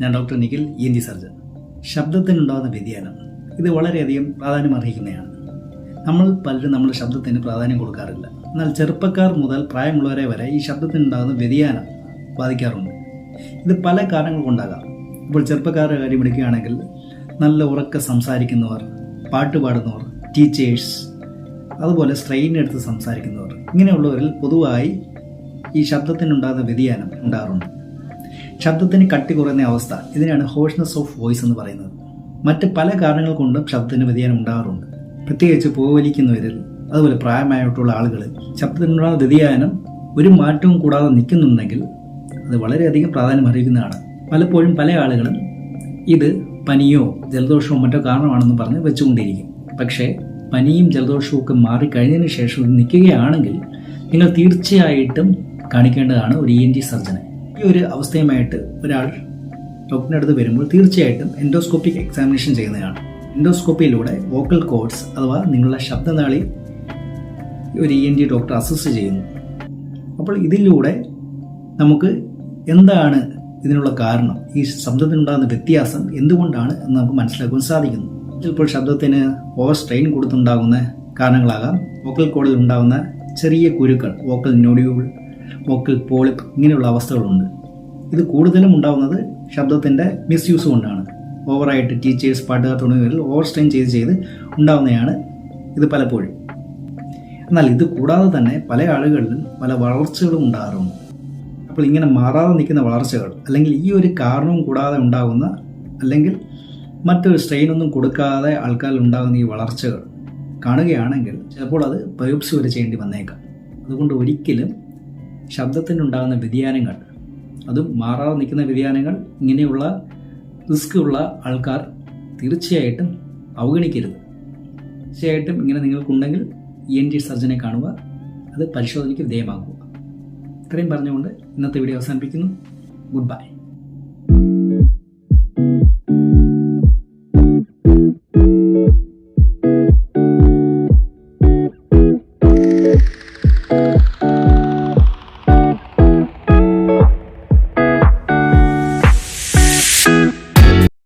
ഞാൻ doctor Nikhil E surgeon ശബ്ദത്തിനുണ്ടാകുന്ന വ്യതിയാനം ഇത് വളരെയധികം പ്രാധാന്യം അർഹിക്കുന്നതാണ്. നമ്മൾ പലരും നമ്മുടെ ശബ്ദത്തിന് പ്രാധാന്യം കൊടുക്കാറില്ല. എന്നാൽ ചെറുപ്പക്കാർ മുതൽ പ്രായമുള്ളവരെ വരെ ഈ ശബ്ദത്തിനുണ്ടാകുന്ന വ്യതിയാനം ബാധിക്കാറുണ്ട്. ഇത് പല കാരണങ്ങൾ കൊണ്ടാകാം. ഇപ്പോൾ ചെറുപ്പക്കാരുടെ കാര്യം എടുക്കുകയാണെങ്കിൽ നല്ല ഉറക്ക സംസാരിക്കുന്നവർ പാട്ട് പാടുന്നവർ ടീച്ചേഴ്സ് അതുപോലെ സ്ട്രെയിൻ എടുത്ത് സംസാരിക്കുന്നവർ ഇങ്ങനെയുള്ളവരിൽ പൊതുവായി ഈ ശബ്ദത്തിനുണ്ടാകുന്ന വ്യതിയാനം ഉണ്ടാകാറുണ്ട്. ശബ്ദത്തിന് കട്ടി കുറയുന്ന അവസ്ഥ ഇതിനാണ് ഹോഷ്നസ് ഓഫ് വോയിസ് എന്ന് പറയുന്നത്. മറ്റ് പല കാരണങ്ങൾ കൊണ്ടും ശബ്ദത്തിന് വ്യതിയാനം ഉണ്ടാകാറുണ്ട്. പ്രത്യേകിച്ച് പുകവലിക്കുന്നവരിൽ അതുപോലെ പ്രായമായിട്ടുള്ള ആളുകൾ ശബ്ദത്തിനുണ്ടാകുന്ന വ്യതിയാനം ഒരു മാറ്റവും കൂടാതെ നിൽക്കുന്നുണ്ടെങ്കിൽ അത് വളരെയധികം പ്രാധാന്യം അറിയിക്കുന്നതാണ് പലപ്പോഴും പല ആളുകളും ഇത് പനിയോ ജലദോഷമോ മറ്റോ കാരണമാണെന്ന് പറഞ്ഞ് വെച്ചുകൊണ്ടിരിക്കും. പക്ഷേ പനിയും ജലദോഷവും ഒക്കെ മാറിക്കഴിഞ്ഞതിന് ശേഷം നിൽക്കുകയാണെങ്കിൽ നിങ്ങൾ തീർച്ചയായിട്ടും കാണിക്കേണ്ടതാണ് ഒരു ഇ എൻ ടി സർജനെ ഈ ഒരു അവസ്ഥയുമായിട്ട് ഒരാൾ ഡോക്ടറിന്റെ അടുത്ത് വരുമ്പോൾ തീർച്ചയായിട്ടും എൻഡോസ്കോപ്പിക് എക്സാമിനേഷൻ ചെയ്യുന്നതാണ് എൻഡോസ്കോപ്പിയിലൂടെ വോക്കൽ കോഡ്സ് അഥവാ നിങ്ങളുടെ ശബ്ദനാളി ഒരു E N T doctor assess ചെയ്യുന്നു. അപ്പോൾ ഇതിലൂടെ നമുക്ക് എന്താണ് ഇതിനുള്ള കാരണം? ഈ ശബ്ദത്തിനുണ്ടാകുന്ന വ്യത്യാസം എന്തുകൊണ്ടാണ് എന്ന് നമുക്ക് മനസ്സിലാക്കാൻ സാധിക്കുന്നു. ചിലപ്പോൾ ശബ്ദത്തിന് ഓവർ സ്ട്രെയിൻ കൊടുത്തുണ്ടാകുന്ന കാരണങ്ങളാകാം. വോക്കൽ കോഡിൽ ഉണ്ടാകുന്ന ചെറിയ കുരുക്കൾ വോക്കൽ നോഡ്യൂൾ വോക്കൽ പോളിപ്പ് ഇങ്ങനെയുള്ള അവസ്ഥകളുണ്ട്. ഇത് കൂടുതലും ഉണ്ടാകുന്നത് ശബ്ദത്തിന്റെ മിസ്യൂസ് കൊണ്ടാണ്. ഓവറായിട്ട് ടീച്ചേഴ്സ് പാട്ടുകാർ തുടങ്ങിയവരിൽ ഓവർ സ്ട്രെയിൻ ചെയ്ത് ചെയ്ത് ഉണ്ടാകുന്നതാണ് ഇത് പലപ്പോഴും. എന്നാൽ ഇത് കൂടാതെ തന്നെ പല ആളുകളിലും പല വളർച്ചകളും ഉണ്ടാകാറുണ്ട്. അപ്പോൾ ഇങ്ങനെ മാറാതെ നിൽക്കുന്ന വളർച്ചകൾ അല്ലെങ്കിൽ ഈ ഒരു കാരണവും കൂടാതെ ഉണ്ടാകുന്ന അല്ലെങ്കിൽ മറ്റൊരു സ്ട്രെയിനൊന്നും കൊടുക്കാതെ ആൾക്കാരിൽ ഉണ്ടാകുന്ന ഈ വളർച്ചകൾ കാണുകയാണെങ്കിൽ ചിലപ്പോൾ അത് ബയോപ്സി വരെ ചെയ്യേണ്ടി വന്നേക്കാം. അതുകൊണ്ട് ഒരിക്കലും ശബ്ദത്തിനുണ്ടാകുന്ന വ്യതിയാനങ്ങൾ അതും മാറാതെ നിൽക്കുന്ന വ്യതിയാനങ്ങൾ ഇങ്ങനെയുള്ള റിസ്ക് ഉള്ള ആൾക്കാർ തീർച്ചയായിട്ടും അവഗണിക്കരുത്. തീർച്ചയായിട്ടും ഇങ്ങനെ നിങ്ങൾക്കുണ്ടെങ്കിൽ ഇ എൻ ടി സർജനെ കാണുക അത് പരിശോധനയ്ക്ക് വിധേയമാകുക ഇത്രയും പറഞ്ഞുകൊണ്ട് ഇന്നത്തെ വീഡിയോ അവസാനിപ്പിക്കുന്നു. Good bye